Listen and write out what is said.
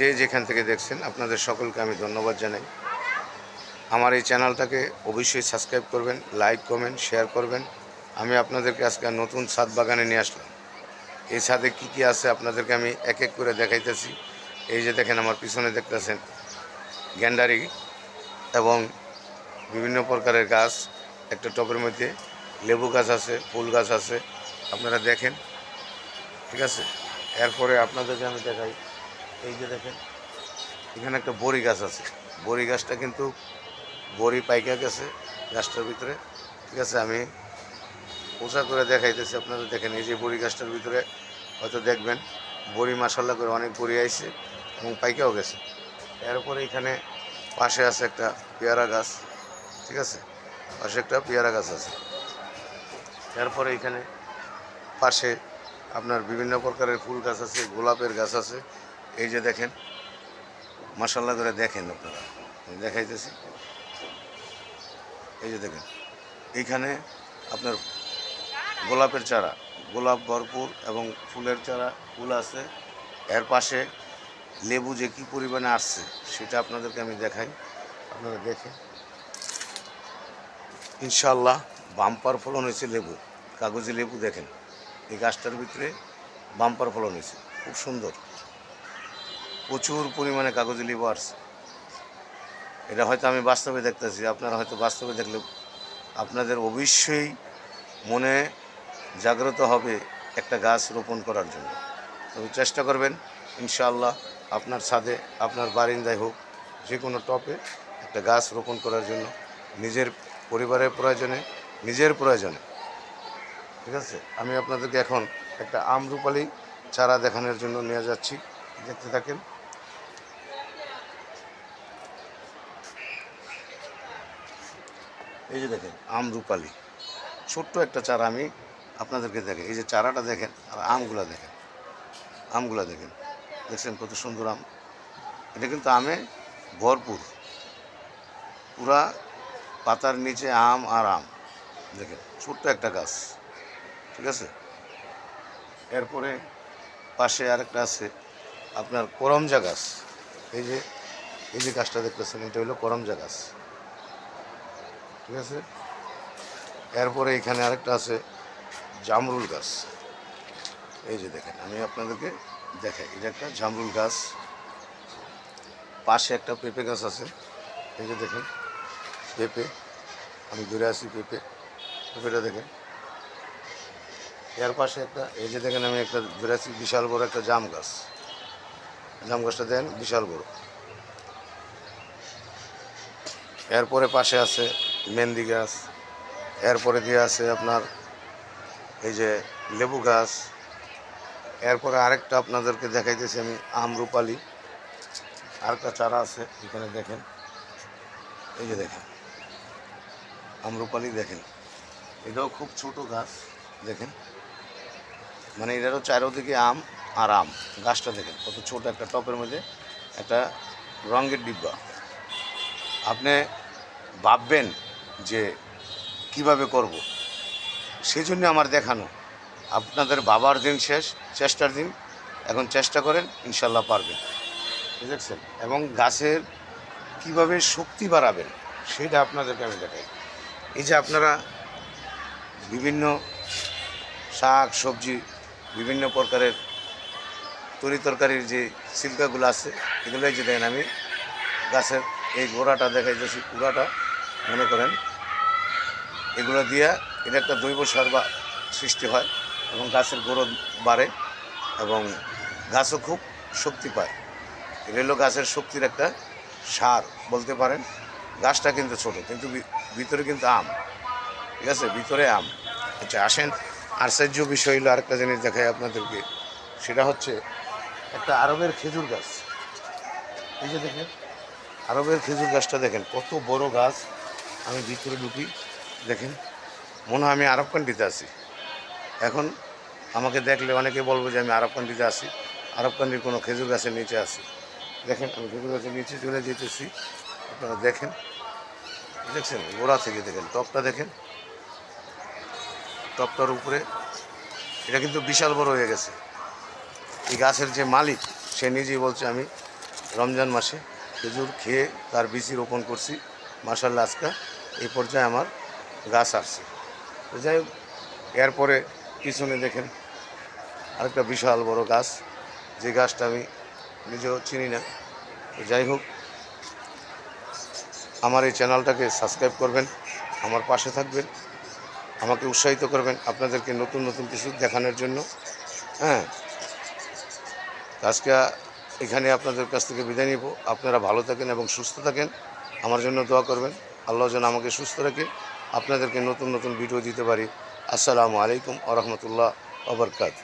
যে যেখান থেকে দেখছেন, আপনাদের সকলকে আমি ধন্যবাদ জানাই। আমার এই চ্যানেলটাকে অবশ্যই সাবস্ক্রাইব করবেন, লাইক, কমেন্ট, শেয়ার করবেন। আমি আপনাদেরকে আজকে নতুন ছাদ বাগানে নিয়ে আসলাম। এই ছাদে কী কী আছে আপনাদেরকে আমি এক এক করে দেখাইতেছি। এই যে দেখেন আমার পিছনে দেখতেছেন গ্যান্ডারি এবং বিভিন্ন প্রকারের গাছ, একটা টবের মধ্যে লেবু গাছ আছে, ফুল গাছ আছে। আপনারা দেখেন, ঠিক আছে? এরপরে আপনাদেরকে আমি দেখাই এই যে দেখেন, এখানে একটা বড়ি গাছ আছে। বড়ি গাছটা কিন্তু বড়ি পাইকা গেছে গাছটার ভিতরে। ঠিক আছে, আমি পোষা করে দেখাইতেছি, আপনারা দেখেন এই যে বড়ি গাছটার ভিতরে হয়তো দেখবেন, বড়ি মাসাল্লা করে অনেক বড়ি আইছে এবং পাইকাও গেছে। এরপরে এখানে পাশে আছে একটা পেয়ারা গাছ। ঠিক আছে, পাশে একটা পেয়ারা গাছ আছে। এরপরে এখানে পাশে আপনার বিভিন্ন প্রকারের ফুল গাছ আছে, গোলাপের গাছ আছে এই যে দেখেন মাসাল্লা করে দেখেন আপনারা। দেখাইতেছি। এই যে দেখেন, এইখানে আপনার গোলাপের চারা, গোলাপ ভরপুর এবং ফুলের চারা, ফুল আছে। এর পাশে লেবু যে কী পরিমাণে আসছে, সেটা আপনাদেরকে আমি দেখাই। আপনারা দেখেন। ইনশাল্লাহ বাম্পার ফলন হয়েছে লেবু, কাগজি লেবু দেখেন। এই গাছটার ভিতরে বাম্পার ফলন হয়েছে, খুব সুন্দর। প্রচুর পরিমাণে কাগজি আসছে। এটা হয়তো আমি বাস্তবে দেখতেছি, আপনারা হয়তো বাস্তবে দেখলে আপনাদের অবশ্যই মনে জাগ্রত হবে একটা গাছ রোপণ করার জন্য। তবে চেষ্টা করবেন, ইনশাআল্লাহ আপনার ছাদে, আপনার বারিন্দায় হোক, যে কোনো টপে একটা গাছ রোপণ করার জন্য, নিজের পরিবারের প্রয়োজনে, নিজের প্রয়োজনে। ঠিক আছে? আমি আপনাদেরকে এখন একটা আমরুপালি চারা দেখানোর জন্য নিয়ে যাচ্ছি। দেখতে থাকেন। এই যে দেখেন, আম রূপালি। ছোট্ট একটা চারা আমি আপনাদেরকে দেখেন এই যে চারাটা দেখেন আর আমগুলা দেখেন। আমগুলা দেখেন, দেখছেন কত সুন্দর আম। এটা কিন্তু আমে ভরপুর। পুরা পাতার নিচে আম আর আম। দেখেন, ছোট্ট একটা গাছ। ঠিক আছে? এরপরে পাশে আরেকটা আছে, আপনার করমজা গাছ। এই যে এই যে গাছটা দেখতেছেন, এটা হলো করমজা গাছ। ঠিক আছে? এরপরে এখানে আরেকটা আছে, জামরুল গাছ। এই যে দেখেন, আমি আপনাদেরকে দেখাই, এটা একটা জামরুল গাছ। পাশে একটা পেঁপে গাছ আছে। এই যে দেখেন, পেঁপে, আমি ঘুরে আসি পেঁপে। পেঁপেটা দেখেন। এর পাশে একটা, এই যে দেখেন, আমি একটা ঘুরে আসি বিশাল বড় একটা জাম গাছ। জাম গাছটা দেখেন, বিশাল বড়। এরপরে পাশে আছে মেহেন্দি গাছ, এরপরে দিয়ে আছে আপনার এই যে লেবু গাছ, এরপরে আরেকটা আপনাদেরকে দেখাইতেছি আমি আমরুপালি আরেকটা চারা আছে, এখানে দেখেন, এই যে দেখেন আমরুপালি দেখেন, এটাও খুব ছোট গাছ, দেখেন মানে এটারও চারোদিকে আম আর আম, গাছটা দেখেন, কত ছোট একটা টপের মধ্যে একটা রঙের ডিব্বা। আপনি ভাববেন যে কীভাবে করব সেই জন্য আমার দেখানো। আপনাদের বাবার দিন শেষ, চেষ্টার দিন। এখন চেষ্টা করেন, ইনশাল্লাহ পারবেন। বুঝেছেন? এবং গাছের কীভাবে শক্তি বাড়াবেন, সেটা আপনাদেরকে আমি দেখাই। এই যে আপনারা বিভিন্ন শাক, সবজি, বিভিন্ন প্রকারের তরি তরকারির যে সিল্কাগুলো আছে, এগুলোই যে দেখেন আমি, গাছের এই গোড়াটা দেখাইতেছি পুরাটা মনে করেন এগুলো দিয়ে এটা একটা জৈব সার বা সৃষ্টি হয় এবং গাছের গ্রোথ বাড়ে এবং গাছও খুব শক্তি পায়। এটা হলো গাছের শক্তির একটা সার বলতে পারেন। গাছটা কিন্তু ছোট, কিন্তু ভিতরে কিন্তু আম। ঠিক আছে? ভিতরে আম। আচ্ছা আসেন। আশ্চর্য বিষয় হলো আরেকটা জিনিস দেখাই আপনাদেরকে। সেটা হচ্ছে একটা আরবের খেজুর গাছ। এই যে দেখেন, আরবের খেজুর গাছটা দেখেন, কত বড় গাছ। আমি ভিতরে ঢুকি। দেখেন, মনে হয় আমি আরব কান্ট্রিতে আছি। এখন আমাকে দেখলে অনেকে বলব যে আমি আরব কান্ট্রিতে আছি। আরব কান্ট্রির কোনো খেজুর গাছের নিচে আছি। দেখেন, আমি খেজুর গাছের নিচে চলে যেতেছি। আপনারা দেখেন, দেখছেন, গোড়া থেকে দেখেন, টপটা দেখেন। টপটার উপরে, এটা কিন্তু বিশাল বড় হয়ে গেছে। এই গাছের যে মালিক, সে নিজেই বলছে, আমি রমজান মাসে খেজুর খেয়ে তার বীজই রোপণ করছি। মাসাল্লাহ আজকে এই পর্যায়ে আমার গাছ আসছে। যাই হোক, এরপরে পিছনে দেখেন আরেকটা বিশাল বড় গাছ। যে গাছটা আমি নিজেও চিনি না। তো যাই হোক, আমার এই চ্যানেলটাকে সাবস্ক্রাইব করবেন, আমার পাশে থাকবেন, আমাকে উৎসাহিত করবেন আপনাদেরকে নতুন নতুন কিছু দেখানোর জন্য। হ্যাঁ আজকে এখানে আপনাদের কাছ থেকে বিদায় নিব। আপনারা ভালো থাকেন এবং সুস্থ থাকেন। আমার জন্য দোয়া করবেন। আল্লাহ যেন আমাকে সুস্থ রাখে। আপনাদেরকে নতুন নতুন ভিডিও দিতে পারি। আসসালামু আলাইকুম আ রহমতুল্লাহ আবরকাত